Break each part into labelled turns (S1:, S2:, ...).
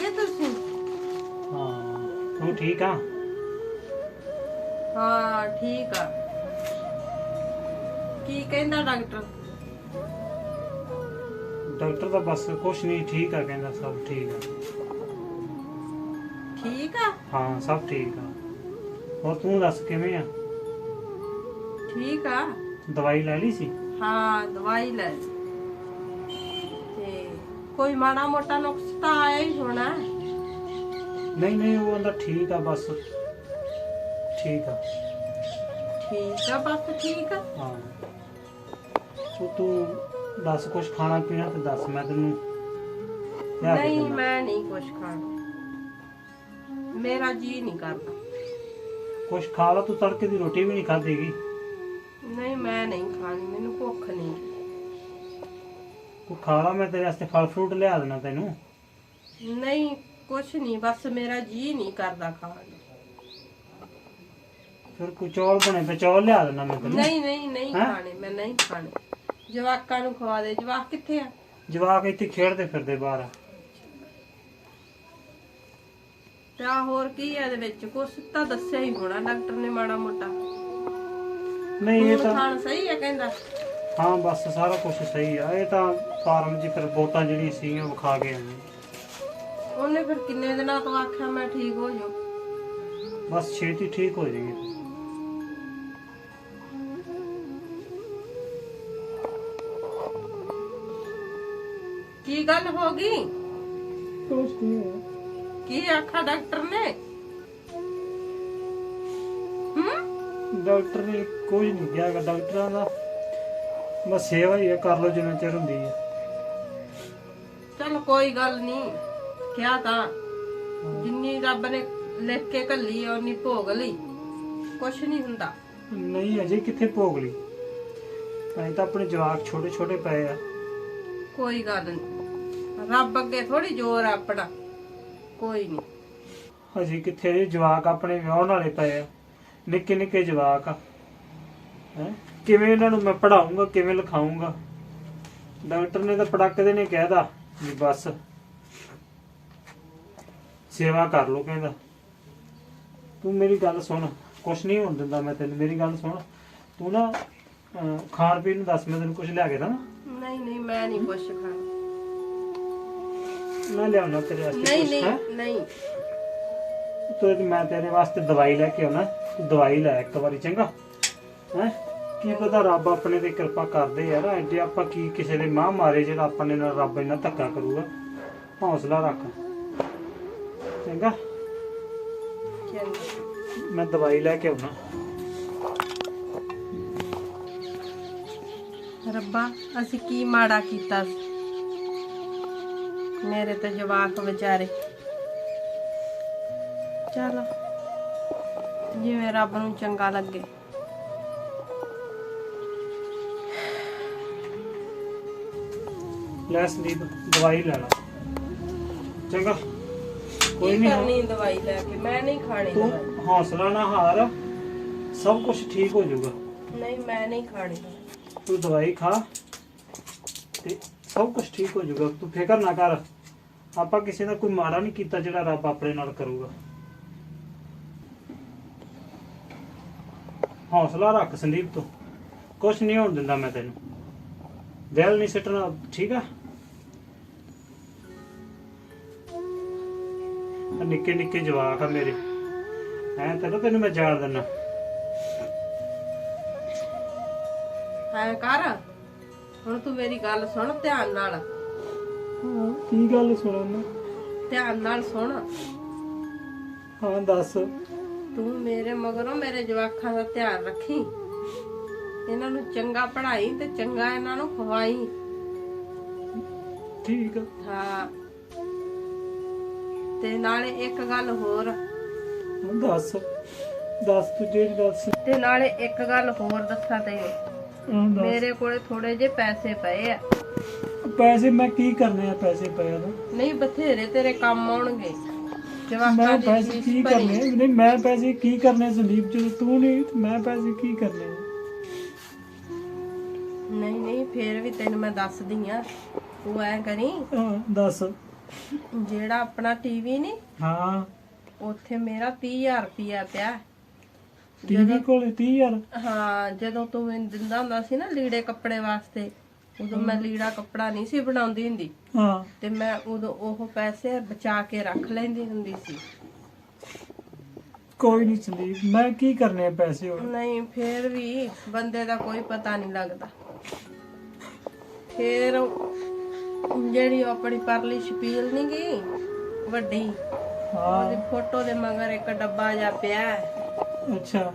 S1: ਗਏ ਤੁਸੀਂ?
S2: ਹਾਂ ਤੂੰ ਠੀਕ ਆ?
S1: ਹਾਂ ਠੀਕ ਆ। ਕੀ ਕਹਿੰਦਾ ਡਾਕਟਰ?
S2: ਡਾਕਟਰ ਤਾਂ ਬਸ ਕੁਛ ਨਹੀਂ ਠੀਕ ਆ ਕਹਿੰਦਾ ਸਭ ਠੀਕ ਆ।
S1: ਠੀਕ ਆ?
S2: ਹਾਂ ਸਭ ਠੀਕ ਆ। ਹੋਰ ਤੂੰ ਦੱਸ ਕਿਵੇਂ ਆ?
S1: ਠੀਕ ਆ।
S2: ਦਵਾਈ ਲੈ ਲਈ ਸੀ?
S1: ਹਾਂ ਦਵਾਈ ਲੈ ਤੇ ਕੋਈ ਮਾੜਾ ਮੋਟਾ ਨੁਕਸ ਤਾਂ ਆਇਆ ਹੀ ਹੋਣਾ।
S2: ਨਹੀਂ ਨਹੀਂ ਉਹ ਕਹਿੰਦਾ ਠੀਕ ਆ ਬਸ। ਠੀਕ ਆ।
S1: ਠੀਕ ਆ ਬਸ ਠੀਕ ਆ।
S2: ਹਾਂ। ਉਹ ਤੂੰ ਦੱਸ ਕੁਛ ਖਾਣਾ ਪੀਣਾ ਤੇ ਦੱਸ ਮੈਂ ਤੈਨੂੰ ਲਿਆ ਕੇ
S1: ਨਹੀਂ
S2: ਦਿੰਦਾ।
S1: ਮੈਂ ਨਹੀਂ ਕੁਛ ਖਾਣਾ। ਮੇਰਾ ਜੀ ਨਹੀਂ ਕਰਦਾ।
S2: ਕੁਛ ਖਾ ਲਾ ਤੂੰ ਤੜਕੇ ਦੀ ਰੋਟੀ ਵੀ ਨਹੀਂ ਖਾਧੀਗੀ
S1: ਨਹੀਂ ਮੈਂ ਨਹੀਂ ਖਾਣੀ ਮੈਨੂੰ ਭੁੱਖ ਨਹੀਂ।
S2: ਤੂੰ ਖਾ ਲਾ ਮੈਂ ਤੇਰੇ ਵਾਸਤੇ ਫਲ ਫਰੂਟ ਲਿਆ ਦੇਣਾ ਤੈਨੂੰ?
S1: ਨਹੀਂ ਕੁਛ ਨਹੀਂ ਬਸ ਮੇਰਾ ਜੀ ਨਹੀਂ ਕਰਦਾ ਖਾਣ ਨੂੰ।
S2: ਫਿਰ ਚੌਲ ਬਣੇ ਤੇ ਚੌਲ ਲਿਆ ਦੇਣਾ ਮੈਂ ਤੈਨੂੰ।
S1: ਨਹੀਂ ਨਹੀਂ ਨਹੀਂ
S2: ਹੈਂ?
S1: ਖਾਣੇ ਮੈਂ ਨਹੀਂ ਖਾਣੇ। ਜਵਾਕਾਂ ਨੂੰ ਖਵਾ ਦੇ। ਜਵਾਕ ਕਿੱਥੇ ਆ?
S2: ਜਵਾਕ ਇੱਥੇ ਖੇਡਦੇ ਫਿਰਦੇ ਬਾਹਰ।
S1: ਤੇ ਆ ਹੋਰ ਕੀ ਹੈ ਇਹਦੇ ਵਿੱਚ? ਕੁਛ ਤਾਂ ਦੱਸਿਆ ਹੀ ਹੋਣਾ ਡਾਕਟਰ ਨੇ ਮਾੜਾ ਮੋਟਾ।
S2: ਨਹੀਂ ਇਹ ਤਾਂ
S1: ਖਾਣ ਸਹੀ ਹੈ ਕਹਿੰਦਾ?
S2: ਹਾਂ ਬਸ ਸਾਰਾ ਕੁਝ ਸਹੀ ਆ ਇਹ ਤਾਂ ਫਾਰਮ 'ਚ ਫਿਰ ਬੋਤਾਂ ਜਿਹੜੀਆਂ ਸੀਗੀਆਂ ਉਹ ਖਾ ਕੇ ਆਏ
S1: ਉਹਨੇ ਫਿਰ ਕਿੰਨੇ ਦਿਨਾਂ ਤੋਂ ਆਖਿਆ ਮੈਂ ਠੀਕ ਹੋ ਜਾਊ
S2: ਬਸ ਛੇਤੀ ਠੀਕ ਹੋ ਜਾਏਗੀ
S1: ਕੀ ਗੱਲ ਹੋ ਗਈ
S2: ਕੁਝ ਨਹੀਂ
S1: ਕੀ ਆਖਾ ਡਾਕਟਰ ਨੇ ਹੂੰ
S2: ਡਾਕਟਰ ਨੇ ਕੁਝ ਨਹੀਂ ਕਿਹਾ ਗਾ ਡਾਕਟਰਾਂ ਦਾ ਬਸ ਸੇਵਾ ਹੀ ਹੈ ਕਰ ਲਓ ਜਿੰਨਾ ਚਿਰ ਹੁੰਦੀ ਹੈ
S1: ਚਲ ਕੋਈ ਗੱਲ ਨਹੀਂ ਕਿਹਾ ਤਾਂ। ਜਿੰਨੀ ਰੱਬ ਨੇ ਲਿਖ ਕੇ ਘੱਲੀ ਆ ਉਨੀ ਭੋਗ ਲਈ। ਕੁਛ ਨਹੀਂ ਹੁੰਦਾ।
S2: ਨਹੀਂ ਅਜੇ ਕਿੱਥੇ ਭੋਗ ਲਈ? ਅਜੇ ਤਾਂ ਆਪਣੇ ਜਵਾਕ ਛੋਟੇ ਛੋਟੇ ਪਏ ਆ।
S1: ਕੋਈ ਗੱਲ ਨਹੀਂ। ਰੱਬ ਅੱਗੇ ਥੋੜੀ ਜ਼ੋਰ ਆ ਆਪਣਾ। ਕੋਈ ਨਹੀਂ।
S2: ਅਜੇ ਕਿੱਥੇ ਅਜੇ ਜਵਾਕ ਆਪਣੇ ਵਿਆਹਣ ਵਾਲੇ ਪਏ ਆ। ਨਿੱਕੇ ਨਿੱਕੇ ਜਵਾਕ ਆ। ਹੈ? ਕਿਵੇਂ ਇਹਨਾਂ ਨੂੰ ਮੈਂ ਪੜਾਉਂਗਾ ਕਿਵੇਂ ਲਿਖਾਉਂਗਾ? ਡਾਕਟਰ ਨੇ ਤਾਂ ਪੜਾਕਦੇ ਨੇ ਕਹਿਦਾ ਵੀ ਬਸ ਸੇਵਾ ਕਰ ਲੋ ਕਹਿੰਦਾ। ਤੂੰ ਮੇਰੀ ਗੱਲ ਸੁਣ ਕੁਛ ਨਹੀਂ ਹੋਣ ਦਿੰਦਾ ਮੈਂ ਤੈਨੂੰ ਮੇਰੀ ਗੱਲ ਸੁਣ। ਤੂੰ ਨਾ ਅਹ, ਖਾਣ ਪੀਣ ਨੂੰ ਦੱਸ ਮੈਂ ਤੈਨੂੰ ਕੁਝ ਲਿਆ ਕੇ ਦਵਾਂ?
S1: ਨਹੀਂ ਨਹੀਂ ਮੈਂ ਨਹੀਂ ਕੁਛ ਖਾਣਾ।
S2: ਮੈਂ ਲਿਆਉਣਾ ਤੇਰੇ ਵਾਸਤੇ
S1: ਨਹੀਂ
S2: ਕੁਛ, ਹੈਂ?
S1: ਨਹੀਂ। ਨਹੀਂ
S2: ਤੂੰ ਮੈਂ ਤੇਰੇ ਵਾਸਤੇ ਦਵਾਈ ਲੈ ਕੇ ਆਉਣਾ। ਤੂੰ ਦਵਾਈ ਲੈ ਇੱਕ ਵਾਰੀ ਚੰਗਾ? ਹੈ? ਕੀ ਪਤਾ ਰੱਬ ਆਪਣੇ ਤੇ ਕਿਰਪਾ ਕਰਦੇ ਯਾਰ, ਐਡੇ ਆਪਾਂ ਕੀ ਕਿਸੇ ਦੇ ਮਾਂ ਮਾਰੇ ਜਿਹੜਾ ਆਪਣੇ ਨਾਲ ਰੱਬ ਇੰਨਾ ਧੱਕਾ ਕਰੂਗਾ? ਹੌਸਲਾ ਰੱਖ। ਚੰਗਾ। ਮੈਂ ਦਵਾਈ ਲੈ ਕੇ ਆਉਣਾ।
S1: ਰੱਬਾ, ਅਸੀਂ ਕੀ ਮਾੜਾ ਕੀਤਾ ਸੀ? ਮੇਰੇ ਤੇ ਜਵਾਕ ਵਿਚਾਰੇ। ਚਲੋ, ਜਿਵੇਂ ਰੱਬ ਨੂੰ ਚੰਗਾ ਲੱਗੇ।
S2: ਲੈ ਸੰਦੀਪ ਦਵਾਈ ਲੈ ਲਾ। ਚੰਗਾ। ਕੋਈ
S1: ਕੀ
S2: ਨਹੀਂ
S1: ਕਰਨੀ ਦਵਾਈ ਲੈ ਕੇ? ਮੈਂ ਨਹੀਂ ਖਾਣੀ
S2: ਤੂੰ
S1: ਦਵਾਈ।
S2: ਹੌਸਲਾ ਨਾ ਹਾਰ। ਸਭ ਕੁਝ ਠੀਕ ਹੋ ਜਾਊਗਾ।
S1: ਨਹੀਂ ਮੈਂ ਨਹੀਂ ਖਾਣੀ
S2: ਤੂੰ ਦਵਾਈ ਖਾ ਤੇ ਸਭ ਕੁਝ ਠੀਕ ਹੋ ਜਾਊਗਾ। ਤੂੰ ਫਿਕਰ ਨਾ ਕਰ। ਆਪਾਂ ਕਿਸੇ ਦਾ ਕੋਈ ਮਾੜਾ ਨਹੀਂ ਕੀਤਾ ਜਿਹੜਾ ਰੱਬ ਆਪਣੇ ਨਾਲ ਕਰੂਗਾ। ਹੌਸਲਾ ਰੱਖ ਸੰਦੀਪ ਤੂੰ। ਕੁਝ ਨਹੀਂ ਹੋਣ ਦਿੰਦਾ ਮੈਂ ਤੈਨੂੰ। ਦਿਲ ਨਹੀਂ ਸਿੱਟਣਾ ਠੀਕ ਆ? ਨਿੱਕੇ ਨਿੱਕੇ ਜਵਾਕ ਆ ਮੇਰੇ। ਐ ਤੈਨੂੰ ਤੈਨੂੰ ਮੈਂ ਜਾਣ ਦਿੰਦਾ
S1: ਐ ਕਰ। ਹੁਣ ਤੂੰ ਮੇਰੀ ਗੱਲ ਸੁਣ ਧਿਆਨ ਨਾਲ।
S2: ਹਾਂ ਕੀ ਗੱਲ ਸੁਣਨ
S1: ਧਿਆਨ ਨਾਲ ਸੁਣ।
S2: ਹਾਂ ਦੱਸ।
S1: ਤੂੰ ਮੇਰੇ ਮਗਰੋਂ ਮੇਰੇ ਜਵਾਕਾਂ ਦਾ ਧਿਆਨ ਰੱਖੀ। ਇਹਨਾਂ ਨੂੰ ਚੰਗਾ ਪੜ੍ਹਾਈ ਤੇ ਚੰਗਾ ਇਹਨਾਂ ਨੂੰ ਖਵਾਈ
S2: ਠੀਕ ਆ।
S1: ਹਾਂ। ਤੇ ਨਾਲੇ ਇੱਕ ਗੱਲ ਹੋਰ।
S2: ਦੱਸ ਦੱਸ ਤੂੰ ਜਿਹੜੀ ਦੱਸ
S1: ਤੇ ਨਾਲੇ ਇੱਕ ਗੱਲ ਹੋਰ ਦੱਸਾਂ ਤੇ
S2: ਹਾਂ, ਦੱਸ।
S1: ਮੇਰੇ ਕੋਲੇ ਥੋੜੇ ਜਿਹੇ ਪੈਸੇ ਪਏ ਆ।
S2: ਪੈਸੇ ਮੈਂ ਕੀ ਕਰਨੇ ਆ ਪੈਸੇ ਪਏ ਆ? ਤਾਂ
S1: ਨਹੀਂ ਬਥੇਰੇ ਤੇਰੇ ਕੰਮ ਆਉਣਗੇ।
S2: ਮੈਂ
S1: ਜਵਾਕਾਂ ਦੀ
S2: ਪੈਸੇ ਕੀ। ਕਰਨੇ? ਨਹੀਂ ਮੈਂ ਪੈਸੇ ਕੀ ਕਰਨੇ ਸੰਦੀਪ ਜਦੋਂ ਤੂੰ ਨਹੀਂ ਤੇ ਮੈਂ ਪੈਸੇ ਕੀ ਕਰਨੇ?
S1: ਨਹੀਂ ਨਹੀਂ ਫੇਰ ਵੀ ਤੈਨੂੰ ਮੈਂ ਦੱਸਦੀ ਆ। ਤੂੰ ਐ ਕਰੀ।
S2: ਹਾਂ ਦੱਸ।
S1: ਜਿਹੜਾ ਆਪਣਾ ਟੀਵੀ ਨਹੀਂ
S2: ਹਾਂ।
S1: ਉੱਥੇ ਮੇਰਾ 30000 ਰੁਪਿਆ ਪਿਆ।
S2: ਟੀਵੀ ਕੋਲੇ 30000
S1: ਹਾਂ ਜਦੋਂ ਤੂੰ ਮੈਨੂੰ ਦਿੰਦਾ ਹੁੰਦਾ ਸੀ ਨਾ ਲੀੜੇ ਕੱਪੜੇ ਵਾਸਤੇ ਉਦੋਂ ਮੈਂ ਲੀੜਾ ਕੱਪੜਾ ਨਹੀਂ ਸੀ ਬਣਾਉਂਦੀ ਹੁੰਦੀ।
S2: ਹਾਂ।
S1: ਤੇ ਮੈਂ ਉਦੋਂ ਉਹ ਪੈਸੇ ਬਚਾ ਕੇ ਰੱਖ ਲੈਂਦੀ ਹੁੰਦੀ ਸੀ।
S2: ਕੋਈ ਨਹੀਂ ਸੰਦੀਪ ਮੈਂ ਕੀ ਕਰਨੇ ਪੈਸੇ ਹੁਣ?
S1: ਨਹੀਂ ਫੇਰ ਵੀ ਬੰਦੇ ਦਾ ਕੋਈ ਪਤਾ ਨਹੀਂ ਲੱਗਦਾ। ਫੇਰ ਜਿਹੜੀ ਉਹ ਆਪਣੀ ਪਰਲੀ ਛਪੀਲ ਨਹੀਂ ਗਈ ਵੱਡੀ
S2: ਹਾਂ।
S1: ਉਹਦੀ ਫੋਟੋ ਦੇ ਮਗਰ ਇੱਕ ਡੱਬਾ ਜਿਹਾ ਪਿਆ। ਹੈ।
S2: ਅੱਛਾ।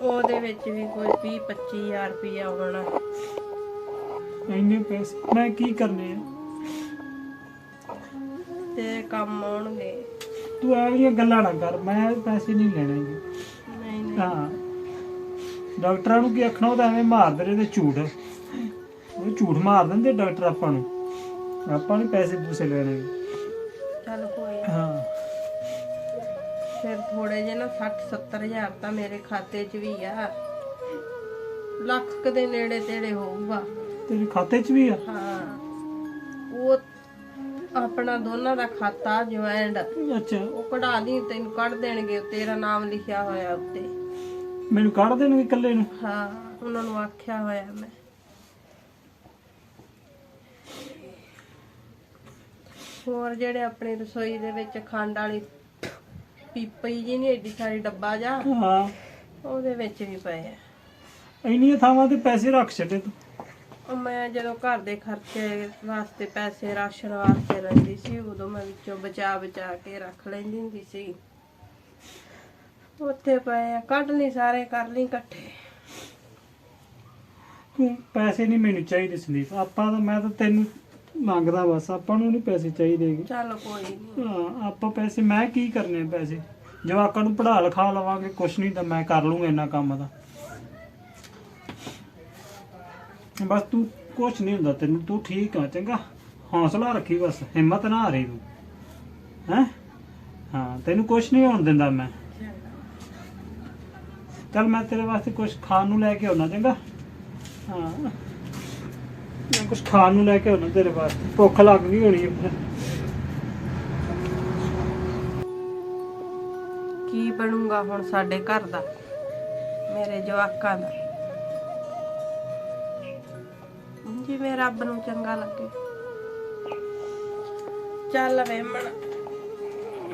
S1: ਉਹਦੇ ਵਿੱਚ ਵੀ ਕੋਈ 20 25000 ਰੁਪਇਆ ਹੋਣਾ।
S2: ਇੰਨੇ ਪੈਸੇ ਮੈਂ ਕੀ ਕਰਨੇ ਆ?
S1: ਤੇ ਕੰਮ ਆਉਣਗੇ।
S2: ਤੂੰ ਐਵੇਂ ਗੱਲਾਂ ਨਾ ਕਰ ਮੈਂ ਪੈਸੇ ਨਹੀਂ ਲੈਣੇ ਗੇ।
S1: ਨਹੀਂ ਨਹੀਂ।
S2: ਹਾਂ। ਡਾਕਟਰਾਂ ਨੂੰ ਕੀ ਆਖਣਾ ਉਹ ਤਾਂ ਐਵੇਂ ਮਾਰਦੇ ਰਹੇ ਤੇ ਝੂਠ। ਉਹ ਝੂਠ ਮਾਰ ਦਿੰਦੇ ਡਾਕਟਰ ਆਪਾਂ ਨੂੰ। ਆਪਾਂ ਨਹੀਂ ਪੈਸੇ ਪੂਸੇ ਲੈਣੇ।
S1: ਚੱਲ ਕੋਈ ਨਾ।
S2: ਹਾਂ।
S1: ਫਿਰ ਥੋੜੇ ਜਿਹੇ ਨਾ 60 70000 ਤਾਂ ਮੇਰੇ ਖਾਤੇ 'ਚ ਵੀ ਆ। ਲੱਖ ਕੁ ਦੇ ਨੇੜੇ ਤੇੜੇ ਹੋਊਗਾ।
S2: ਤੇਰੇ ਖਾਤੇ 'ਚ ਵੀ ਆ?
S1: ਹਾਂ। ਉਹ ਆਪਣਾ ਦੋਨਾਂ ਦਾ ਖਾਤਾ ਜੁਆਇੰਟ
S2: ਅੱਛਾ।
S1: ਉਹ ਕਢਾ ਲਈ ਤੈਨੂੰ ਕੱਢ ਦੇਣਗੇ। ਤੇਰਾ ਨਾਮ ਲਿਖਿਆ ਹੋਇਆ ਉੱਤੇ।
S2: ਮੈਨੂੰ ਕੱਢ ਦੇਣਗੇ ਇਕੱਲੇ ਨੂੰ?
S1: ਹਾਂ ਉਹਨਾਂ ਨੂੰ ਆਖਿਆ ਹੋਇਆ ਮੈਂ। ਹੋਰ ਜਿਹੜੇ ਆਪਣੀ ਰਸੋਈ ਦੇ ਵਿੱਚ ਖੰਡ ਵਾਲੀ ਪੀਪਈ ਜੀ ਨਹੀਂ ਏਡੀ ਸਾਰੀ ਡੱਬਾ ਜਾ
S2: ਹਾਂ।
S1: ਉਹਦੇ ਵਿੱਚ ਵੀ ਪਏ ਆ।
S2: ਇੰਨੀਆਂ ਥਾਵਾਂ ਤੇ ਪੈਸੇ ਰੱਖ ਛੱਡੇ ਤੂੰ।
S1: ਉਹ ਮੈਂ ਜਦੋਂ ਘਰ ਦੇ ਖਰਚੇ ਵਾਸਤੇ ਪੈਸੇ ਰਾਸ਼ਨ ਵਾਸਤੇ ਲੈਂਦੀ ਸੀ ਉਦੋਂ ਮੈਂ ਵਿੱਚੋਂ ਬਚਾ ਬਚਾ ਕੇ ਰੱਖ ਲੈਂਦੀ ਹੁੰਦੀ ਸੀ। ਉੱਥੇ ਪਏ ਆ ਕੱਢ ਲਈ ਸਾਰੇ ਕਰ ਲਈ ਇਕੱਠੇ।
S2: ਤੂੰ ਪੈਸੇ ਨਹੀਂ ਮੈਨੂੰ ਚਾਹੀਦੇ ਸੰਦੀਪ। ਆਪਾਂ ਤਾਂ ਮੈਂ ਤਾਂ ਤੈਨੂੰ ਮੰਗਦਾ ਬਸ ਆਪਾਂ ਨੂੰ ਨਹੀਂ ਪੈਸੇ ਚਾਹੀਦੇ ਗੇ।
S1: ਚੱਲ ਕੋਈ ਨਹੀਂ
S2: ਹਾਂ ਆਪਾਂ ਪੈਸੇ ਮੈਂ ਕੀ ਕਰਨੇ ਆ ਪੈਸੇ? ਜਵਾਕਾਂ ਨੂੰ ਪੜ੍ਹਾ ਲਿਖਾ ਲਵਾਂਗੇ ਕੁਛ ਨਹੀਂ ਤਾਂ ਮੈਂ ਕਰ ਲੂੰਗਾ ਇੰਨਾ ਕੰਮ ਦਾ ਬਸ ਤੂੰ ਕੁਛ ਨਹੀਂ ਹੁੰਦਾ ਤੈਨੂੰ ਤੂੰ ਠੀਕ ਆ ਚੰਗਾ? ਹੌਸਲਾ ਰੱਖੀ ਬਸ ਹਿੰਮਤ ਨਾ ਹਾਰੀ ਤੂੰ। ਹੈ? ਹਾਂ ਤੈਨੂੰ ਕੁਛ ਨਹੀਂ ਹੋਣ ਦਿੰਦਾ ਮੈਂ। ਚੱਲ ਮੈਂ ਤੇਰੇ ਵਾਸਤੇ ਕੁਛ ਖਾਣ ਨੂੰ ਲੈ ਕੇ ਆਉਣਾ ਚੰਗਾ? ਹਾਂ। ਮੈਂ ਕੁਛ ਖਾਣ ਨੂੰ ਲੈ ਕੇ ਆਉਣਾ ਤੇਰੇ ਵਾਸਤੇ। ਭੁੱਖ ਲੱਗ ਗਈ ਹੋਣੀ ਹੈ
S1: ਕੀ ਬਣੂਗਾ ਹੁਣ ਸਾਡੇ ਘਰ ਦਾ? ਮੇਰੇ ਜਵਾਕਾਂ ਦਾ। ਜਿਵੇਂ ਰੱਬ ਨੂੰ ਚੰਗਾ ਲੱਗੇ। ਚੱਲ ਵੇਮਣ ਓਹੋ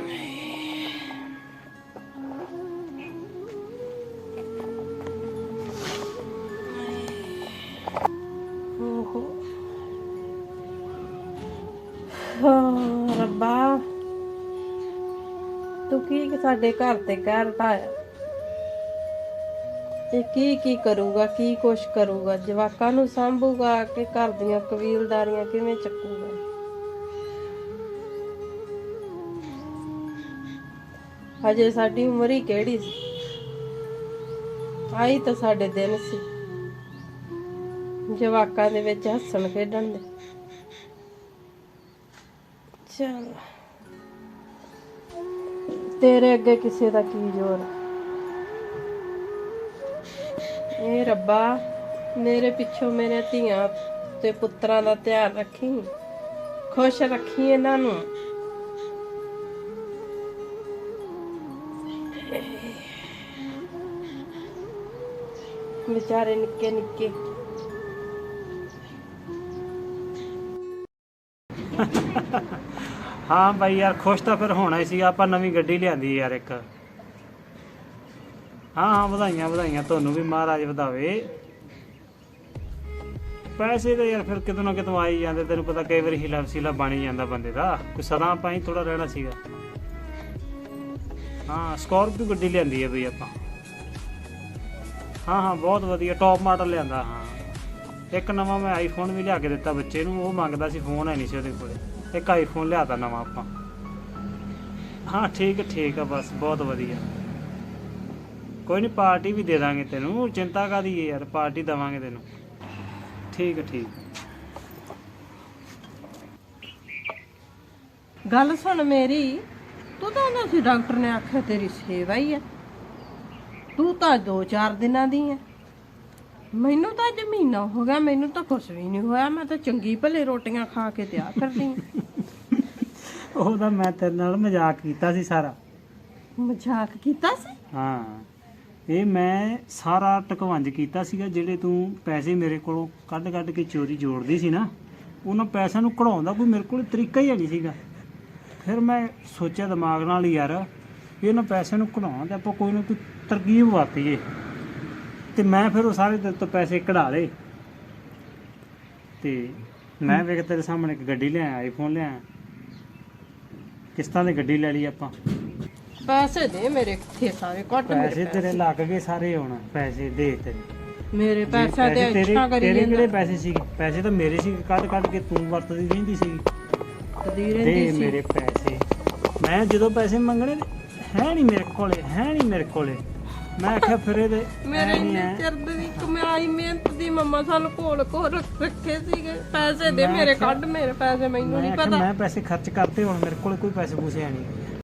S1: ਰੱਬਾ। ਤੂੰ ਕੀ ਸਾਡੇ ਘਰ ਤੇ ਕਰਦਾ ਆ ਇਹ ਕੀ ਕੀ ਕਰੂਗਾ, ਕੀ ਕੁਛ ਕਰੂਗਾ? ਜਵਾਕਾਂ ਨੂੰ ਸੰਭੂਗਾ ਕਿ ਘਰ ਦੀਆਂ ਕਬੀਲਦਾਰੀਆਂ ਕਿਵੇਂ ਚੱਕੂਗਾ? ਹਜੇ ਸਾਡੀ ਉਮਰ ਹੀ ਕਿਹੜੀ ਸੀ? ਆਈ ਤਾਂ ਸਾਡੇ ਦਿਨ ਸੀ। ਜਵਾਕਾਂ ਦੇ ਵਿੱਚ ਹੱਸਣ ਖੇਡਣ ਦੇ। ਚਲ ਤੇਰੇ ਅੱਗੇ ਕਿਸੇ ਦਾ ਕੀ ਜ਼ੋਰ? ਇਹ ਰੱਬਾ, ਮੇਰੇ ਪਿੱਛੋਂ ਮੇਰੇ ਧੀਆਂ ਤੇ ਪੁੱਤਰਾਂ ਦਾ ਧਿਆਨ ਰੱਖੀ। ਖੁਸ਼ ਰੱਖੀ ਇਹਨਾਂ ਨੂੰ। ਵਿਚਾਰੇ ਨਿੱਕੇ ਨਿੱਕੇ।
S2: ਹਾਂ ਬਾਈ ਯਾਰ, ਖੁਸ਼ ਤਾਂ ਫਿਰ ਹੋਣਾ ਹੀ ਸੀ, ਆਪਾਂ ਨਵੀਂ ਗੱਡੀ ਲਿਆਂਦੀ ਯਾਰ ਇੱਕ। ਹਾਂ ਹਾਂ, ਵਧਾਈਆਂ ਵਧਾਈਆਂ, ਤੁਹਾਨੂੰ ਵੀ ਮਹਾਰਾਜ ਵਧਾਵੇ। ਪੈਸੇ ਤਾਂ ਯਾਰ ਫਿਰ ਕਿਤੋਂ ਨਾ ਕਿਤੋਂ ਆਈ ਜਾਂਦੇ, ਤੈਨੂੰ ਪਤਾ ਕਈ ਵਾਰੀ ਹਿਲਾ ਵਸੀਲਾ ਬਣ ਹੀ ਜਾਂਦਾ ਬੰਦੇ ਦਾ। ਕੋਈ ਸਦਾ ਆਪਾਂ ਹੀ ਥੋੜਾ ਰਹਿਣਾ ਸੀਗਾ। ਹਾਂ ਸਕਾਰਪੀਓ ਗੱਡੀ ਲਿਆਂਦੀ ਹੈ ਬਈ ਆਪਾਂ। ਹਾਂ ਹਾਂ, ਬਹੁਤ ਵਧੀਆ ਟੌਪ ਮਾਡਲ ਲਿਆਂਦਾ, ਹਾਂ। ਇੱਕ ਨਵਾਂ ਮੈਂ ਆਈਫੋਨ ਵੀ ਲਿਆ ਕੇ ਦਿੱਤਾ ਬੱਚੇ ਨੂੰ, ਉਹ ਮੰਗਦਾ ਸੀ ਫੋਨ ਹੈ ਨਹੀਂ ਸੀ ਉਹਦੇ ਕੋਲੇ। ਇੱਕ ਆਈਫੋਨ ਲਿਆਤਾ ਨਵਾਂ ਆਪਾਂ। ਹਾਂ, ਠੀਕ ਠੀਕ ਹੈ, ਬਸ, ਬਹੁਤ ਵਧੀਆ। ਕੋਈ ਨਹੀਂ, ਪਾਰਟੀ ਵੀ ਦੇ ਦਾਂਗੇ ਤੈਨੂੰ। ਚਿੰਤਾ ਕਾਦੀ ਹੈ ਯਾਰ, ਪਾਰਟੀ ਦਵਾਂਗੇ ਤੈਨੂੰ। ਠੀਕ ਹੈ, ਠੀਕ
S1: ਗੱਲ ਸੁਣ ਮੇਰੀ, ਤੂੰ ਤਾਂ ਉਹਨਾਂ ਸੀ ਡਾਕਟਰ ਨੇ ਆਖਿਆ ਤੇਰੀ ਸੇਵਾ ਹੀ ਆ ਤੂੰ ਤਾਂ 2-4 ਦਿਨਾਂ ਦੀ ਆ ਮੈਨੂੰ ਤਾਂ ਅੱਜ ਮਹੀਨਾ ਹੋ ਗਿਆ ਮੈਨੂੰ ਤਾਂ ਕੁਝ ਵੀ ਨਹੀਂ ਹੋਇਆ। ਮੈਂ ਤਾਂ ਚੰਗੀ ਭਲੇ ਰੋਟੀਆਂ ਖਾ ਕੇ ਤਿਆਰ ਕਰਦੀ ਆਂ।
S2: ਉਹਦਾ ਮੈਂ ਤੇਰੇ ਨਾਲ ਮਜ਼ਾਕ ਕੀਤਾ ਸੀ ਸਾਰਾ।
S1: ਮਜ਼ਾਕ ਕੀਤਾ ਸੀ?
S2: ਹਾਂ। ਇਹ ਮੈਂ ਸਾਰਾ ਟਕਵੰਜ ਕੀਤਾ ਸੀਗਾ ਜਿਹੜੇ ਤੂੰ ਪੈਸੇ ਮੇਰੇ ਕੋਲੋਂ ਕੱਢ ਕੱਢ ਕੇ ਚੋਰੀ ਜੋੜਦੀ ਸੀ ਨਾ ਉਹਨਾਂ ਪੈਸਿਆਂ ਨੂੰ ਕਢਾਉਣ ਦਾ ਕੋਈ ਮੇਰੇ ਕੋਲ ਤਰੀਕਾ ਹੀ ਨਹੀਂ ਸੀਗਾ। ਫਿਰ ਮੈਂ ਸੋਚਿਆ ਦਿਮਾਗ ਨਾਲ ਯਾਰ ਇਹਨਾਂ ਪੈਸਿਆਂ ਨੂੰ ਕਢਾਉਣ ਦਾ ਆਪਾਂ ਕੋਈ ਨਾ ਕੋਈ ਤਰਕੀਬ ਵਰਤੀਏ। ਤੇ ਮੈਂ ਫਿਰ ਉਹ ਸਾਰੇ ਤੇਰੇ ਤੋਂ ਪੈਸੇ ਕਢਾ ਲਏ। ਤੇ ਮੈਂ ਵੇਖ ਤੇਰੇ ਸਾਹਮਣੇ ਇੱਕ ਗੱਡੀ ਲਿਆ ਆਈਫੋਨ ਲਿਆ ਕਿਸ਼ਤਾਂ ਦੀ ਗੱਡੀ ਲੈ ਲਈ ਆਪਾਂ।
S1: ਪੈਸੇ ਦੇ ਮੇਰੇ ਕਿੱਥੇ ਸਾਰੇ ਕੱਟ
S2: ਪੈਸੇ
S1: ਮੇਰੇ
S2: ਤੇਰੇ ਲੱਗ ਗਏ ਸਾਰੇ ਹੁਣ ਪੈਸੇ ਦੇ ਤੇਰੇ।
S1: ਮੇਰੇ ਪੈਸਾ
S2: ਪੈਸੇ
S1: ਇੱਛਾ ਕਰੀ
S2: ਤੇਰੇ ਕਿਹੜੇ
S1: ਜਾਂਦਾ
S2: ਪੈਸੇ ਸੀ? ਪੈਸੇ ਤਾਂ ਮੇਰੇ ਸੀ ਕੱਢ ਕੱਢ ਕੇ ਤੂੰ ਵਰਤਦੀ ਰਹਿੰਦੀ ਸੀ।
S1: ਕਦੀ
S2: ਦੇ
S1: ਰਹਿੰਦੀ ਸੀ।
S2: ਮੇਰੇ ਪੈਸੇ। ਮੈਂ ਜਦੋਂ ਪੈਸੇ ਮੰਗਣੇ ਹੈ ਨਹੀਂ ਮੇਰੇ ਕੋਲੇ ਹੈ ਨਹੀਂ ਮੇਰੇ ਕੋਲੇ। ਮੈਂ ਆਖਿਆ ਫਿਰ ਇਹਦੇ
S1: ਮੇਰੇ ਇੰਨੇ ਚਿਰ ਦੀ ਕਮਾਈ ਮਿਹਨਤ ਦੀ ਮੰਮਾ ਸਾਨੂੰ ਕੋਲ ਕੋਲ ਰੱਖ- ਰੱਖੇ ਸੀਗੇ। ਪੈਸੇ ਦੇ ਮੇਰੇ ਕੱਢ ਮੇਰੇ ਪੈਸੇ ਮੈਨੂੰ
S2: ਮੈਂ
S1: ਨਹੀਂ
S2: ਆਖਿਆ
S1: ਪਤਾ।
S2: ਮੈਂ ਪੈਸੇ ਖਰਚ ਕਰਤੇ ਹੁਣ ਮੇਰੇ ਕੋਲੇ ਕੋਈ ਪੈਸੇ ਪੂਸੇ ਹੈ ਨਹੀਂ